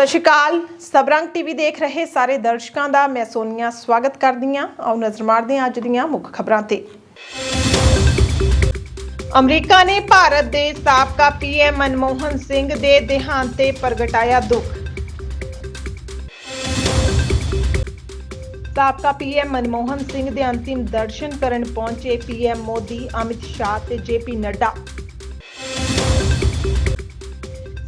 ਸਤਿ ਸ਼੍ਰੀ ਅਕਾਲ। ਸਬਰੰਗ ਟੀਵੀ ਦੇਖ ਰਹੇ ਸਾਰੇ ਦਰਸ਼ਕਾਂ ਦਾ ਮੈਂ ਸੋਨੀਆ ਸਵਾਗਤ ਕਰਦੀ ਹਾਂ। ਆਓ ਨਜ਼ਰ ਮਾਰਦੇ ਹਾਂ ਅੱਜ ਦੀਆਂ ਮੁੱਖ ਖਬਰਾਂ ਤੇ। ਅਮਰੀਕਾ ਨੇ ਭਾਰਤ ਦੇ ਸਾਬਕਾ ਪੀਐਮ ਮਨਮੋਹਨ ਸਿੰਘ ਦੇ ਦੇਹਾਂਤ ਤੇ ਪ੍ਰਗਟਾਇਆ ਦੁੱਖ। ਸਾਬਕਾ ਪੀਐਮ ਮਨਮੋਹਨ ਸਿੰਘ ਦੇ ਅੰਤਿਮ ਦਰਸ਼ਨ ਕਰਨ ਪਹੁੰਚੇ ਪੀਐਮ ਮੋਦੀ, ਅਮਿਤ ਸ਼ਾਹ ਤੇ ਜੇਪੀ ਨੱਡਾ।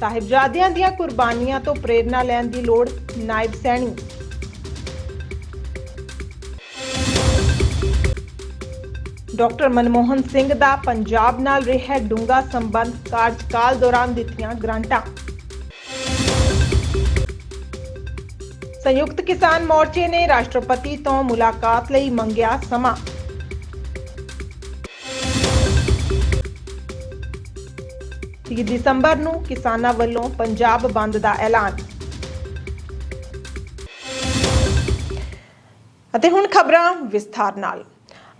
ਸਾਹਿਬਜ਼ਾਦਿਆਂ ਦੀਆਂ ਕੁਰਬਾਨੀਆਂ ਤੋਂ ਪ੍ਰੇਰਣਾ ਲੈਣ ਦੀ ਲੋੜ ਨਾਇਬ ਸੈਣੀ। ਡਾਕਟਰ ਮਨਮੋਹਨ ਸਿੰਘ ਦਾ ਪੰਜਾਬ ਨਾਲ ਰਿਹਾ ਡੂੰਘਾ ਸੰਬੰਧ ਕਾਰਜਕਾਲ ਦੌਰਾਨ ਦਿੱਤੀਆਂ ਗ੍ਰਾਂਟਾਂ। ਸੰਯੁਕਤ ਕਿਸਾਨ ਮੋਰਚੇ ਨੇ ਰਾਸ਼ਟਰਪਤੀ ਤੋਂ ਮੁਲਾਕਾਤ ਲਈ ਮੰਗਿਆ ਸਮਾਂ। ਤੀਹ ਦਸੰਬਰ ਨੂੰ ਕਿਸਾਨਾਂ ਵੱਲੋਂ ਪੰਜਾਬ ਬੰਦ ਦਾ ਐਲਾਨ? ਅਤੇ ਹੁਣ ਖਬਰਾਂ ਵਿਸਥਾਰ ਨਾਲ।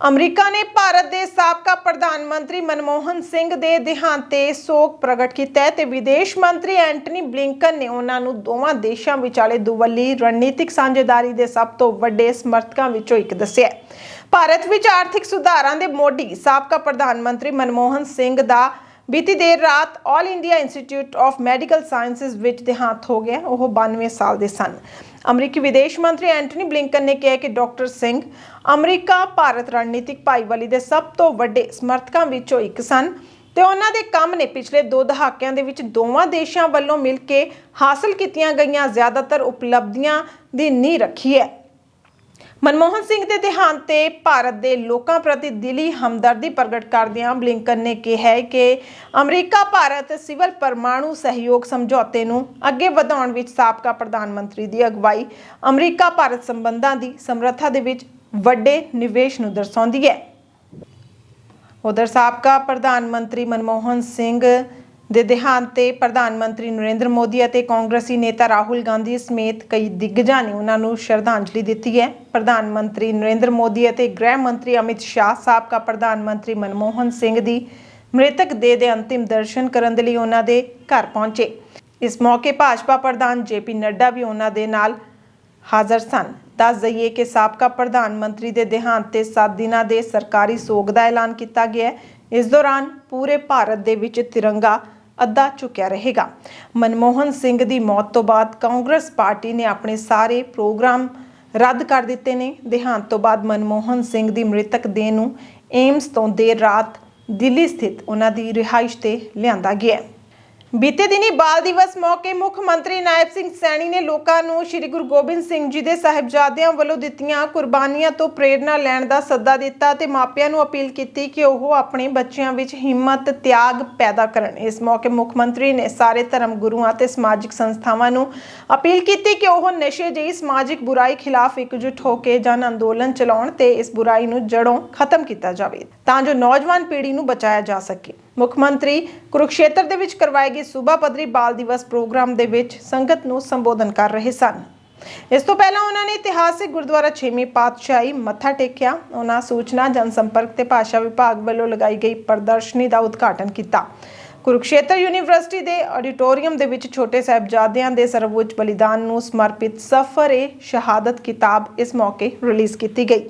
ਅਮਰੀਕਾ ਨੇ ਭਾਰਤ ਦੇ ਸਾਬਕਾ ਪ੍ਰਧਾਨ ਮੰਤਰੀ ਮਨਮੋਹਨ ਸਿੰਘ ਦੇ ਦੇਹਾਂਤ ਤੇ ਸੋਗ ਪ੍ਰਗਟ ਕੀਤਾ ਤੇ ਵਿਦੇਸ਼ ਮੰਤਰੀ ਐਂਟਨੀ ਬਲਿੰਕਨ ਨੇ ਉਹਨਾਂ ਨੂੰ ਦੋਵਾਂ ਦੇਸ਼ਾਂ ਵਿਚਾਲੇ ਦੁਵੱਲੀ ਰਣਨੀਤਿਕ ਸਾਂਝੇਦਾਰੀ ਦੇ ਸਭ ਤੋਂ ਵੱਡੇ ਸਮਰਥਕਾਂ ਵਿੱਚੋਂ ਇੱਕ ਦੱਸਿਆ ਭਾਰਤ ਵਿੱਚ ਆਰਥਿਕ ਸੁਧਾਰਾਂ ਦੇ ਮੋਢੀ ਸਾਬਕਾ ਪ੍ਰਧਾਨ ਮੰਤਰੀ ਮਨਮੋਹਨ ਸਿੰਘ ਦਾ ਬੀਤੀ ਦੇਰ ਰਾਤ All India Institute of Medical Sciences ਵਿੱਚ ਦੇਹਾਂਤ ਹੋ ਗਿਆ। ਉਹ 92 ਸਾਲ ਦੇ ਸਨ। ਅਮਰੀਕੀ ਵਿਦੇਸ਼ ਮੰਤਰੀ ਐਂਟਨੀ ਬਲਿੰਕਨ ਨੇ ਕਿਹਾ ਕਿ ਡਾਕਟਰ ਸਿੰਘ ਅਮਰੀਕਾ, ਭਾਰਤ ਰਣਨੀਤਿਕ ਭਾਈਵਾਲੀ ਦੇ ਸਭ ਤੋਂ ਵੱਡੇ ਸਮਰਥਕਾਂ ਵਿੱਚੋਂ ਇੱਕ ਸਨ ਤੇ ਉਹਨਾਂ ਦੇ ਕੰਮ ਨੇ ਪਿਛਲੇ ਦੋ ਦਹਾਕਿਆਂ ਦੇ ਵਿੱਚ ਦੋਵਾਂ ਦੇਸ਼ਾਂ ਵੱਲੋਂ ਮਿਲ ਕੇ ਹਾਸਲ ਕੀਤੀਆਂ ਗਈਆਂ ਜ਼ਿਆਦਾਤਰ ਉਪਲਬਧੀਆਂ ਦੀ ਨੀਂਹ ਰੱਖੀ ਹੈ। ਮਨਮੋਹਨ ਸਿੰਘ ਦੇ ਦੇਹਾਂਤ ਤੇ ਭਾਰਤ ਦੇ ਲੋਕਾਂ ਪ੍ਰਤੀ ਦਿਲੀ ਹਮਦਰਦੀ ਪ੍ਰਗਟ ਕਰਦਿਆਂ ਬਲਿੰਕਨ ਨੇ ਕਿਹਾ ਕਿ ਅਮਰੀਕਾ, ਭਾਰਤ ਸਿਵਲ ਪਰਮਾਣੂ ਸਹਿਯੋਗ ਸਮਝੌਤੇ ਨੂੰ ਅੱਗੇ ਵਧਾਉਣ ਵਿੱਚ ਸਾਬਕਾ ਪ੍ਰਧਾਨ ਮੰਤਰੀ ਦੀ ਅਗਵਾਈ ਅਮਰੀਕਾ, ਭਾਰਤ ਸੰਬੰਧਾਂ ਦੀ ਸਮਰੱਥਾ ਦੇ ਵਿੱਚ ਵੱਡੇ ਨਿਵੇਸ਼ ਨੂੰ ਦਰਸਾਉਂਦੀ ਹੈ। ਉਧਰ ਸਾਬਕਾ ਪ੍ਰਧਾਨ ਮੰਤਰੀ ਮਨਮੋਹਨ ਸਿੰਘ ਦੇ ਦੇਹਾਂਤ ਤੇ ਪ੍ਰਧਾਨ ਮੰਤਰੀ ਨਰਿੰਦਰ ਮੋਦੀ ਅਤੇ ਕਾਂਗਰਸੀ ਨੇਤਾ ਰਾਹੁਲ ਗਾਂਧੀ ਸਮੇਤ ਕਈ ਦਿੱਗਜਾਂ ਨੇ ਉਹਨਾਂ ਨੂੰ ਸ਼ਰਧਾਂਜਲੀ ਦਿੱਤੀ ਹੈ। ਪ੍ਰਧਾਨ ਮੰਤਰੀ ਨਰਿੰਦਰ ਮੋਦੀ ਅਤੇ ਗ੍ਰਹਿ ਮੰਤਰੀ ਅਮਿਤ ਸ਼ਾਹ, ਸਾਬਕਾ ਪ੍ਰਧਾਨ ਮੰਤਰੀ ਮਨਮੋਹਨ ਸਿੰਘ ਦੀ ਮ੍ਰਿਤਕ ਦੇਹ ਦੇ ਅੰਤਿਮ ਦਰਸ਼ਨ ਕਰਨ ਦੇ ਲਈ ਉਹਨਾਂ ਦੇ ਘਰ ਪਹੁੰਚੇ। ਇਸ ਮੌਕੇ ਭਾਜਪਾ ਪ੍ਰਧਾਨ ਜੇਪੀ ਨੱਡਾ ਵੀ ਉਹਨਾਂ ਦੇ ਨਾਲ ਹਾਜ਼ਰ ਸਨ। ਦੱਸ ਦਈਏ ਕਿ ਸਾਬਕਾ ਪ੍ਰਧਾਨ ਮੰਤਰੀ ਦੇ ਦੇਹਾਂਤ ਤੇ 7 ਦਿਨਾਂ ਦੇ ਸਰਕਾਰੀ ਸੋਗ ਦਾ ਐਲਾਨ ਕੀਤਾ ਗਿਆ ਹੈ। ਇਸ ਦੌਰਾਨ ਪੂਰੇ ਭਾਰਤ ਦੇ ਵਿੱਚ ਤਿਰੰਗਾ ਅੱਧਾ ਝੁਕਿਆ ਰਹੇਗਾ। ਮਨਮੋਹਨ ਸਿੰਘ ਦੀ ਮੌਤ ਤੋਂ ਬਾਅਦ ਕਾਂਗਰਸ ਪਾਰਟੀ ਨੇ ਆਪਣੇ ਸਾਰੇ ਪ੍ਰੋਗਰਾਮ ਰੱਦ ਕਰ ਦਿੱਤੇ ਨੇ। ਦੇਹਾਂਤ ਤੋਂ ਬਾਅਦ ਮਨਮੋਹਨ ਸਿੰਘ ਦੀ ਮ੍ਰਿਤਕ ਦੇਹ ਨੂੰ ਏਮਸ ਤੋਂ ਦੇਰ ਰਾਤ ਦਿੱਲੀ ਸਥਿਤ ਉਹਨਾਂ ਦੀ ਰਿਹਾਇਸ਼ ਤੇ ਲਿਆਂਦਾ ਗਿਆ। ਬੀਤੇ ਦਿਨੀ ਬਾਲ ਦਿਵਸ ਮੌਕੇ ਮੁੱਖ ਮੰਤਰੀ ਨਾਇਬ ਸਿੰਘ ਸੈਣੀ ਨੇ ਲੋਕਾਂ ਨੂੰ ਸ੍ਰੀ ਗੁਰੂ ਗੋਬਿੰਦ ਸਿੰਘ ਜੀ ਦੇ ਸਾਹਿਬਜ਼ਾਦਿਆਂ ਵੱਲੋਂ ਦਿੱਤੀਆਂ ਕੁਰਬਾਨੀਆਂ ਤੋਂ ਪ੍ਰੇਰਣਾ ਲੈਣ ਦਾ ਸੱਦਾ ਦਿੱਤਾ ਤੇ ਮਾਪਿਆਂ ਨੂੰ ਅਪੀਲ ਕੀਤੀ ਕਿ ਉਹ ਆਪਣੇ ਬੱਚਿਆਂ ਵਿੱਚ ਹਿੰਮਤ, ਤਿਆਗ ਪੈਦਾ ਕਰਨ। ਇਸ ਮੌਕੇ ਮੁੱਖ ਮੰਤਰੀ ਨੇ ਸਾਰੇ ਧਰਮ ਗੁਰੂਆਂ ਤੇ ਸਮਾਜਿਕ ਸੰਸਥਾਵਾਂ ਨੂੰ ਅਪੀਲ ਕੀਤੀ ਕਿ ਉਹ ਨਸ਼ੇ ਜਿਹੀ ਸਮਾਜਿਕ ਬੁਰਾਈ ਖਿਲਾਫ ਇਕਜੁੱਟ ਹੋ ਕੇ ਜਨ ਅੰਦੋਲਨ ਚਲਾਉਣ ਤੇ ਇਸ ਬੁਰਾਈ ਨੂੰ ਜੜੋਂ ਖਤਮ ਕੀਤਾ ਜਾਵੇ, ਤਾਂ ਜੋ ਨੌਜਵਾਨ ਪੀੜ੍ਹੀ ਨੂੰ ਬਚਾਇਆ ਜਾ ਸਕੇ। ਮੁੱਖ ਮੰਤਰੀ ਕੁਰੂਕਸ਼ੇਤਰ ਦੇ ਵਿੱਚ ਕਰਵਾਏ ਗਏ ਸੂਬਾ ਪੱਧਰੀ ਬਾਲ ਦਿਵਸ ਪ੍ਰੋਗਰਾਮ ਦੇ ਵਿੱਚ ਸੰਗਤ ਨੂੰ ਸੰਬੋਧਨ ਕਰ ਰਹੇ ਸਨ। ਇਸ ਤੋਂ ਪਹਿਲਾਂ ਉਹਨਾਂ ਨੇ ਇਤਿਹਾਸਿਕ ਗੁਰਦੁਆਰਾ ਛੇਵੀਂ ਪਾਤਸ਼ਾਹੀ ਮੱਥਾ ਟੇਕਿਆ। ਉਹਨਾਂ ਸੂਚਨਾ ਜਨਸੰਪਰਕ ਤੇ ਭਾਸ਼ਾ ਵਿਭਾਗ ਵੱਲੋਂ ਲਗਾਈ ਗਈ ਪ੍ਰਦਰਸ਼ਨੀ ਦਾ ਉਦਘਾਟਨ ਕੀਤਾ। ਕੁਰੂਕਸ਼ੇਤਰ ਯੂਨੀਵਰਸਿਟੀ ਦੇ ਆਡੀਟੋਰੀਅਮ ਦੇ ਵਿੱਚ ਛੋਟੇ ਸਾਹਿਬਜ਼ਾਦਿਆਂ ਦੇ ਸਰਵਉੱਚ ਬਲੀਦਾਨ ਨੂੰ ਸਮਰਪਿਤ ਸਫਰ-ਏ ਸ਼ਹਾਦਤ ਕਿਤਾਬ ਇਸ ਮੌਕੇ ਰਿਲੀਜ਼ ਕੀਤੀ ਗਈ।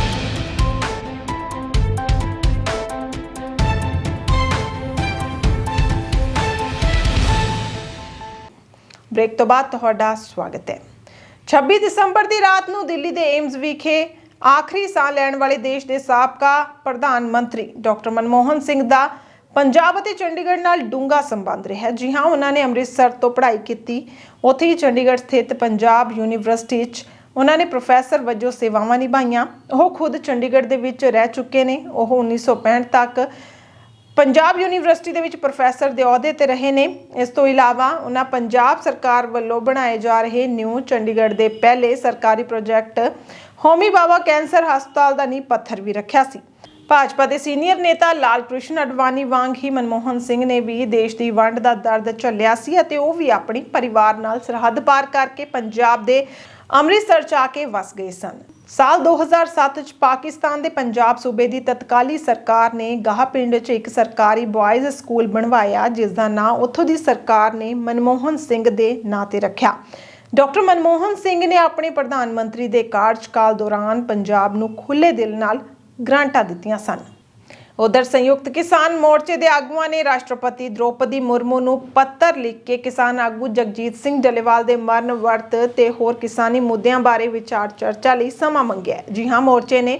ਬ੍ਰੇਕ ਤੋਂ ਬਾਅਦ ਤੁਹਾਡਾ ਸਵਾਗਤ ਹੈ। 26 ਦਸੰਬਰ ਦੀ ਰਾਤ ਨੂੰ ਦਿੱਲੀ ਦੇ ਏਮਜ਼ ਵਿਖੇ ਆਖਰੀ ਸਾਹ ਲੈਣ ਵਾਲੇ ਦੇਸ਼ ਦੇ ਸਾਬਕਾ ਪ੍ਰਧਾਨ ਮੰਤਰੀ ਡਾਕਟਰ ਮਨਮੋਹਨ ਸਿੰਘ ਦਾ ਪੰਜਾਬ ਅਤੇ ਚੰਡੀਗੜ੍ਹ ਨਾਲ ਡੂੰਘਾ ਸੰਬੰਧ ਰਿਹਾ। ਜੀ ਹਾਂ, ਉਹਨਾਂ ਨੇ ਅੰਮ੍ਰਿਤਸਰ ਤੋਂ ਪੜ੍ਹਾਈ ਕੀਤੀ। ਉੱਥੇ ਹੀ ਚੰਡੀਗੜ੍ਹ ਸਥਿਤ ਪੰਜਾਬ ਯੂਨੀਵਰਸਿਟੀ 'ਚ ਉਹਨਾਂ ਨੇ ਪ੍ਰੋਫੈਸਰ ਵਜੋਂ ਸੇਵਾਵਾਂ ਨਿਭਾਈਆਂ। ਉਹ ਖੁਦ ਚੰਡੀਗੜ੍ਹ ਦੇ ਵਿੱਚ ਰਹਿ ਚੁੱਕੇ ਨੇ। ਉਹ 1965 ਤੱਕ ਪੰਜਾਬ ਯੂਨੀਵਰਸਿਟੀ ਦੇ ਵਿੱਚ ਪ੍ਰੋਫੈਸਰ ਦੇ ਅਹੁਦੇ ਤੇ ਰਹੇ ਨੇ। ਇਸ ਤੋਂ ਇਲਾਵਾ ਉਹਨਾਂ ਪੰਜਾਬ ਸਰਕਾਰ ਵੱਲੋਂ ਬਣਾਏ ਜਾ ਰਹੇ ਨਿਊ ਚੰਡੀਗੜ੍ਹ ਦੇ ਪਹਿਲੇ ਸਰਕਾਰੀ ਪ੍ਰੋਜੈਕਟ ਹੋਮੀ ਬਾਬਾ ਕੈਂਸਰ ਹਸਪਤਾਲ ਦਾ ਨੀਂਹ ਪੱਥਰ ਵੀ ਰੱਖਿਆ ਸੀ। ਭਾਜਪਾ ਦੇ ਸੀਨੀਅਰ ਨੇਤਾ ਲਾਲ ਕ੍ਰਿਸ਼ਨ ਅਡਵਾਨੀ ਵਾਂਗ ਹੀ ਮਨਮੋਹਨ ਸਿੰਘ ਨੇ ਵੀ ਦੇਸ਼ ਦੀ ਵੰਡ ਦਾ ਦਰਦ ਝੱਲਿਆ ਸੀ ਅਤੇ ਉਹ ਵੀ ਆਪਣੀ ਪਰਿਵਾਰ ਨਾਲ ਸਰਹੱਦ ਪਾਰ ਕਰਕੇ ਪੰਜਾਬ ਦੇ ਅੰਮ੍ਰਿਤਸਰ ਚ ਆ ਕੇ ਵਸ ਗਏ ਸਨ। ਸਾਲ 2007 ਚ ਪਾਕਿਸਤਾਨ ਦੇ ਪੰਜਾਬ ਸੂਬੇ ਦੀ ਤਤਕਾਲੀ ਸਰਕਾਰ ਨੇ ਗਾਹ ਪਿੰਡ 'ਚ ਇੱਕ ਸਰਕਾਰੀ ਬॉयਜ਼ ਸਕੂਲ ਬਣਵਾਇਆ, ਜਿਸ ਦਾ ਨਾਂ ਉੱਥੋਂ ਦੀ ਸਰਕਾਰ ਨੇ ਮਨਮੋਹਨ ਸਿੰਘ ਦੇ ਨਾਂ ਤੇ ਰੱਖਿਆ। ਡਾਕਟਰ ਮਨਮੋਹਨ ਸਿੰਘ ਨੇ ਆਪਣੇ ਪ੍ਰਧਾਨ ਮੰਤਰੀ ਦੇ ਕਾਰਜਕਾਲ ਦੌਰਾਨ ਪੰਜਾਬ ਨੂੰ ਖੁੱਲ੍ਹੇ ਦਿਲ ਨਾਲ ਗ੍ਰਾਂਟਾਂ ਦਿੱਤੀਆਂ ਸਨ। ਉਧਰ ਸੰਯੁਕਤ ਕਿਸਾਨ ਮੋਰਚੇ ਦੇ ਆਗੂਆਂ ਨੇ ਰਾਸ਼ਟਰਪਤੀ ਦ੍ਰੋਪਦੀ ਮੁਰਮੂ ਨੂੰ ਪੱਤਰ ਲਿਖ ਕੇ ਕਿਸਾਨ ਆਗੂ ਜਗਜੀਤ ਸਿੰਘ ਡੱਲੇਵਾਲ ਦੇ ਮਰਨ ਵਰਤ ਤੇ ਹੋਰ ਕਿਸਾਨੀ ਮੁੱਦਿਆਂ ਬਾਰੇ ਵਿਚਾਰ ਚਰਚਾ ਲਈ ਸਮਾਂ ਮੰਗਿਆ ਜੀ ਹਾਂ, ਮੋਰਚੇ ਨੇ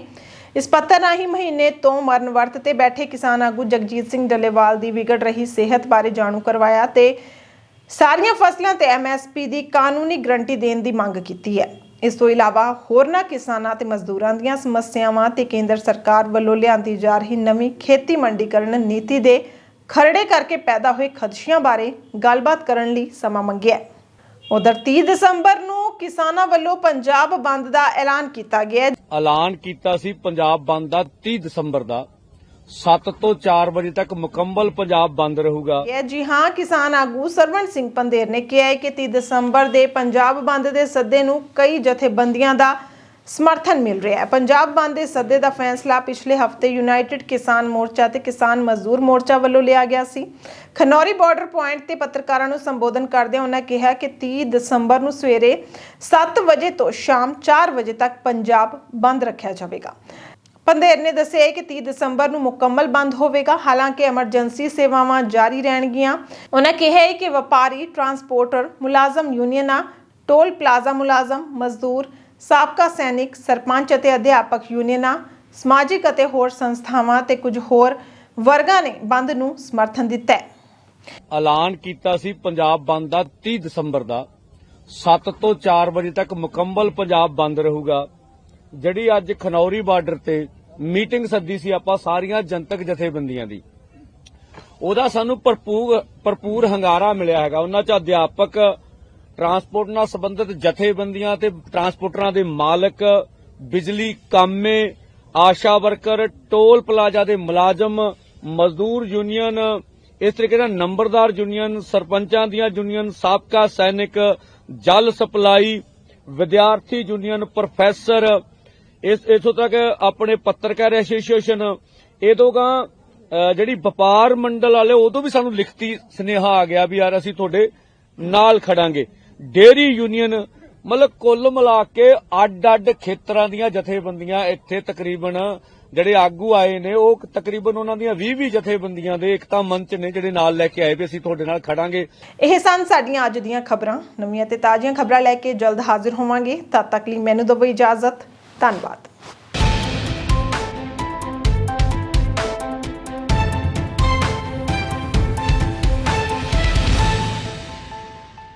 ਇਸ ਪੱਤਰ ਰਾਹੀਂ ਮਹੀਨੇ ਤੋਂ ਮਰਨ ਵਰਤ ਤੇ ਬੈਠੇ ਕਿਸਾਨ ਆਗੂ ਜਗਜੀਤ ਸਿੰਘ ਡੱਲੇਵਾਲ ਦੀ ਵਿਗੜ ਰਹੀ ਸਿਹਤ ਬਾਰੇ ਜਾਣੂ ਕਰਵਾਇਆ ਤੇ ਸਾਰੀਆਂ ਫਸਲਾਂ ਤੇ ਐਮਐਸਪੀ ਦੀ ਕਾਨੂੰਨੀ ਗਰੰਟੀ ਦੇਣ ਦੀ ਮੰਗ ਕੀਤੀ ਹੈ। ਇਸ ਤੋਂ ਇਲਾਵਾ ਹੋਰਨਾਂ ਕਿਸਾਨਾਂ ਤੇ ਮਜ਼ਦੂਰਾਂ ਦੀਆਂ ਸਮੱਸਿਆਵਾਂ ਤੇ ਕੇਂਦਰ ਸਰਕਾਰ ਵੱਲੋਂ ਲਿਆਂਦੀ ਜਾ ਰਹੀ ਨਵੀਂ ਖੇਤੀ ਮੰਡੀਕਰਨ ਨੀਤੀ ਦੇ ਖਰੜੇ ਕਰਕੇ ਪੈਦਾ ਹੋਏ ਖਦਸ਼ਿਆਂ ਬਾਰੇ ਗੱਲਬਾਤ ਕਰਨ ਲਈ ਸਮਾਂ ਮੰਗਿਆ ਹੈ। ਉਧਰ 30 ਦਸੰਬਰ ਨੂੰ ਕਿਸਾਨਾਂ ਵੱਲੋਂ ਪੰਜਾਬ ਬੰਦ ਦਾ ਐਲਾਨ ਕੀਤਾ ਗਿਆ ਹੈ ਐਲਾਨ ਕੀਤਾ ਸੀ ਪੰਜਾਬ ਬੰਦ ਦਾ 30 ਦਸੰਬਰ ਦਾ 7 ਤੋਂ 4 ਵਜੇ ਤੱਕ ਮੁਕੰਮਲ ਪੰਜਾਬ ਬੰਦ ਰਹੂਗਾ। ਇਹ ਜੀ ਹਾਂ, ਕਿਸਾਨ ਆਗੂ ਸਰਵਣ ਸਿੰਘ ਪੰਦੇਰ ਨੇ ਕਿਹਾ ਹੈ ਕਿ 30 ਦਸੰਬਰ ਦੇ ਪੰਜਾਬ ਬੰਦ ਦੇ ਸੱਦੇ ਨੂੰ ਕਈ ਜਥੇਬੰਦੀਆਂ ਦਾ ਸਮਰਥਨ ਮਿਲ ਰਿਹਾ ਹੈ। ਪੰਜਾਬ ਬੰਦ ਦੇ ਸੱਦੇ ਦਾ ਫੈਸਲਾ ਪਿਛਲੇ ਹਫ਼ਤੇ ਯੂਨਾਈਟਿਡ ਕਿਸਾਨ ਮੋਰਚਾ ਤੇ ਕਿਸਾਨ ਮਜ਼ਦੂਰ ਮੋਰਚਾ ਵੱਲੋਂ ਲਿਆ ਗਿਆ ਸੀ। ਖਨੌਰੀ ਬਾਰਡਰ ਪੁਆਇੰਟ ਤੇ ਪੱਤਰਕਾਰਾਂ ਨੂੰ ਸੰਬੋਧਨ ਕਰਦਿਆਂ ਉਹਨਾਂ ਕਿਹਾ ਕਿ 30 ਦਸੰਬਰ ਨੂੰ ਸਵੇਰੇ 7 ਵਜੇ ਤੋਂ ਸ਼ਾਮ 4 ਵਜੇ ਤੱਕ ਪੰਜਾਬ ਬੰਦ ਰੱਖਿਆ ਜਾਵੇਗਾ। ਪੰਦੇਰ ਨੇ ਦੱਸਿਆ ਕਿ 30 ਦਸੰਬਰ ਨੂੰ ਮੁਕੰਮਲ ਬੰਦ ਹੋਵੇਗਾ, ਹਾਲਾਂਕਿ ਐਮਰਜੈਂਸੀ ਸੇਵਾਵਾਂ ਜਾਰੀ ਰਹਿਣਗੀਆਂ। ਉਹਨਾਂ ਕਿਹਾ ਕਿ ਵਪਾਰੀ, ਟਰਾਂਸਪੋਰਟਰ ਮੁਲਾਜ਼ਮ ਯੂਨੀਅਨਾਂ, ਟੋਲ ਪਲਾਜ਼ਾ ਮੁਲਾਜ਼ਮ, ਮਜ਼ਦੂਰ, ਸਾਬਕਾ ਸੈਨਿਕ, ਸਰਪੰਚ ਅਤੇ ਅਧਿਆਪਕ ਯੂਨੀਅਨਾਂ, ਸਮਾਜਿਕ ਅਤੇ ਹੋਰ ਸੰਸਥਾਵਾਂ ਤੇ ਕੁਝ ਹੋਰ ਵਰਗਾਂ ਨੇ ਬੰਦ ਨੂੰ ਸਮਰਥਨ ਦਿੱਤਾ ਹੈ। ਐਲਾਨ ਕੀਤਾ ਸੀ ਪੰਜਾਬ ਬੰਦ ਦਾ 30 ਦਸੰਬਰ ਦਾ। 7 ਤੋਂ 4 ਵਜੇ ਤੱਕ ਮੁਕੰਮਲ ਪੰਜਾਬ ਬੰਦ ਰਹੂਗਾ। ਜਿਹੜੀ ਅੱਜ ਖਨੌਰੀ ਬਾਰਡਰ ਤੇ ਮੀਟਿੰਗ ਸੱਦੀ ਸੀ ਆਪਾਂ ਸਾਰੀਆਂ ਜਨਤਕ ਜਥੇਬੰਦੀਆਂ ਦੀ। ਉਹਦਾ ਸਾਨੂੰ ਭਰਪੂਰ ਭਰਪੂਰ ਹੰਗਾਰਾ ਮਿਲਿਆ ਹੈਗਾ। ਉਹਨਾਂ ਚ ਅਧਿਆਪਕ, ਟਰਾਂਸਪੋਰਟ ਨਾਲ ਸੰਬੰਧਿਤ ਜਥੇਬੰਦੀਆਂ ਤੇ ਟਰਾਂਸਪੋਰਟਰਾਂ ਦੇ ਮਾਲਕ, ਬਿਜਲੀ ਕਾਮੇ, ਆਸ਼ਾ ਵਰਕਰ, ਟੋਲ ਪਲਾਜ਼ਾ ਦੇ ਮੁਲਾਜ਼ਮ, ਮਜ਼ਦੂਰ ਯੂਨੀਅਨ, ਇਸ ਤਰੀਕੇ ਨਾਲ ਨੰਬਰਦਾਰ ਯੂਨੀਅਨ, ਸਰਪੰਚਾਂ ਦੀਆਂ ਯੂਨੀਅਨ, ਸਾਬਕਾ ਸੈਨਿਕ, ਜਲ ਸਪਲਾਈ, ਵਿਦਿਆਰਥੀ ਯੂਨੀਅਨ, ਪ੍ਰੋਫੈਸਰ ਇਸ, ਇਥੋਂ ਤੱਕ ਆਪਣੇ ਪੱਤਰਕਾਰ ਐਸੋਸੀਏਸ਼ਨ, ਇਹ ਦੋਗਾ ਜਿਹੜੀ ਵਪਾਰ ਮੰਡਲ ਵਾਲੇ ਉਦੋਂ ਵੀ ਸਾਨੂੰ ਲਿਖਤੀ ਸੁਨੇਹਾ ਆ ਗਿਆ ਵੀ ਯਾਰ ਅਸੀਂ ਤੁਹਾਡੇ ਨਾਲ ਖੜਾਂਗੇ। ਡੇਰੀ ਯੂਨੀਅਨ, ਮਤਲਬ ਕੁੱਲ ਮਿਲਾ ਕੇ ਅੱਡ-ਅੱਡ ਖੇਤਰਾਂ ਦੀਆਂ ਜਥੇਬੰਦੀਆਂ ਇੱਥੇ ਤਕਰੀਬਨ ਜਿਹੜੇ ਆਗੂ ਆਏ ਨੇ, ਉਹ ਤਕਰੀਬਨ ਉਹਨਾਂ ਦੀਆਂ 20-20 ਜਥੇਬੰਦੀਆਂ ਦੇ ਇੱਕ ਮੰਚ ਨੇ ਜਿਹੜੇ ਨਾਲ ਲੈ ਕੇ ਆਏ ਵੀ ਅਸੀਂ ਤੁਹਾਡੇ ਨਾਲ ਖੜਾਂਗੇ। ਇਹ ਸਨ ਸਾਡੀਆਂ ਅੱਜ ਦੀਆਂ ਖਬਰਾਂ। ਨਵੀਆਂ ਤੇ ਤਾਜ਼ੀਆਂ ਖਬਰਾਂ ਲੈ ਕੇ ਜਲਦ ਹਾਜ਼ਰ ਹੋਵਾਂਗੇ। ਤਦ ਤੱਕ ਲਈ ਮੈਨੂੰ ਦਿਓ ਇਜਾਜ਼ਤ। ਧੰਨਵਾਦ